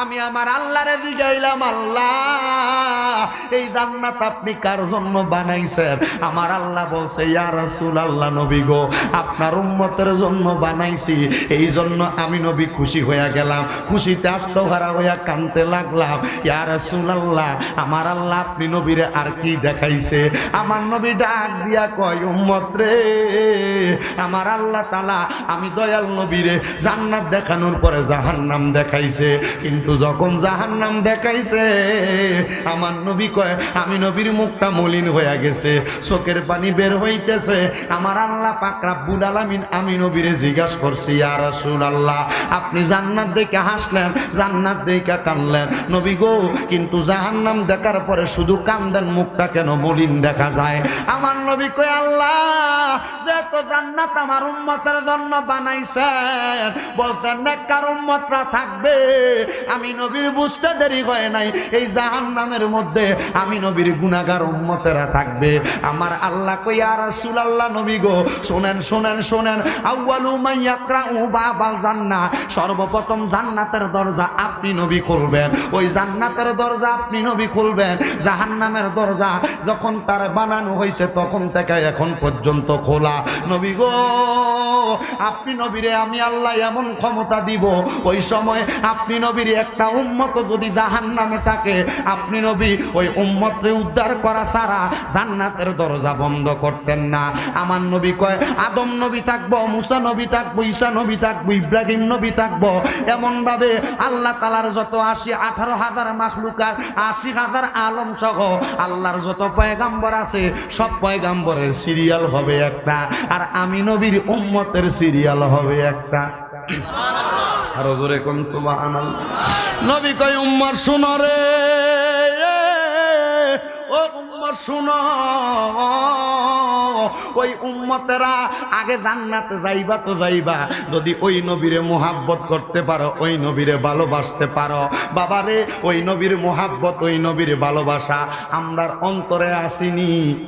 আমি আমার আল্লাহরে জিগাইলাম আল্লাহ। এই জান্নাত আপনি কার জন্য বানাইছেন? আমার আল্লাহ বলছে, ইয়া রাসূল আল্লাহ নবী গো, আপনার উম্মতের জন্য বানাইছি। এই জন্য আমি নবী খুশি হয়ে গেলাম। খুশিতে আত্মহারা হইয়া কানতে লাগলাম। ইয়া রাসূল আল্লাহ আমার আল্লাহ আপনি নবীরে আর কি দেখাইছে? আমার নবী ডাক দিয়া কয়, উম্মত রে, আমার আল্লাহ তালা আমি দয়াল নবীরে জান্নাত দেখানোর পরে জাহান্নাম দেখাইছে। কিন্তু যখন জাহান্নাম দেখাইছে, আমার নবী কয়, আমি নবীর মুখটা মলিন হয়ে গেছে, চোখের পানি বের হইতেছে। আমার আল্লাহ পাক রাব্বুল আলামিন, আমি নবীরে জিজ্ঞাসা করছি, ইয়া রাসূলুল্লাহ, আপনি জান্নাত দেখে হাসলেন, জান্নাত দেখে কানলেন নবী গো, কিন্তু জাহান্নাম দেখার পরে শুধু কান্দেন, মুখটা কেন মলিন দেখা যায়? আমার নবী কয়, আল্লাহ জান্নাত আমার জন্য বলছেন, নেককার থাকবে। আমি নবীর বুঝতে দেরি হয় নাই। এই জাহান্নামের মধ্যে আমি নবীর গুনাহগার উম্মতেরা থাকবে। আমার আল্লাহ কই আর রাসূল আল্লাহ নবী গো, শোনেন শোনেন শোনেন। আউয়ালু মাইয়াকরাউ বাবাল জান্নাহ। সর্বপ্রথম জান্নাতের দরজা আপনি নবী খুলবেন। ওই জান্নাতের দরজা আপনি নবী খুলবেন। জাহান্নামের দরজা যখন তার বানানো হয়েছে তখন থেকে এখন পর্যন্ত খোলা। নবী গো। আপনি নবীরে আমি আল্লাহ এমন ক্ষমতা দিব, ওই সময় আপনি নবীর একটা উম্মত যদি জাহান নামে থাকে, আপনি নবী ওই উম্মতরে উদ্ধার করা ছাড়া জান্নাতের দরজা বন্ধ করতেন না। আমার নবী কয়, আদম নবী থাকব, মুসা নবী থাকব, ঈসা নবী থাকব, ইব্রাহিম নবী থাকব। এমনভাবে আল্লাহ তালার যত আশি, আঠারো হাজার মাখলুকার আশি হাজার আলম সহ আল্লাহর যত পয়গাম্বর আছে, সব পয়গাম্বরের সিরিয়াল হবে একটা। আর আমি নবীর উম্মতের সিরিয়াল হবে একটা। আরও জোরে নবী কয় উম্মর শুনো রে। ও উম্মর শুনো। ওই উম্মতেরা আগে জান্নাতে যাইবা তো যাইবা। যদি ওই নবীরে মোহাব্বত করতে পারো ওই নবীরে ভালোবাসতে পারো। বাবারে ওই নবীর মোহাব্বত ওই নবীর ভালোবাসা। আমরার অন্তরে আসিনি।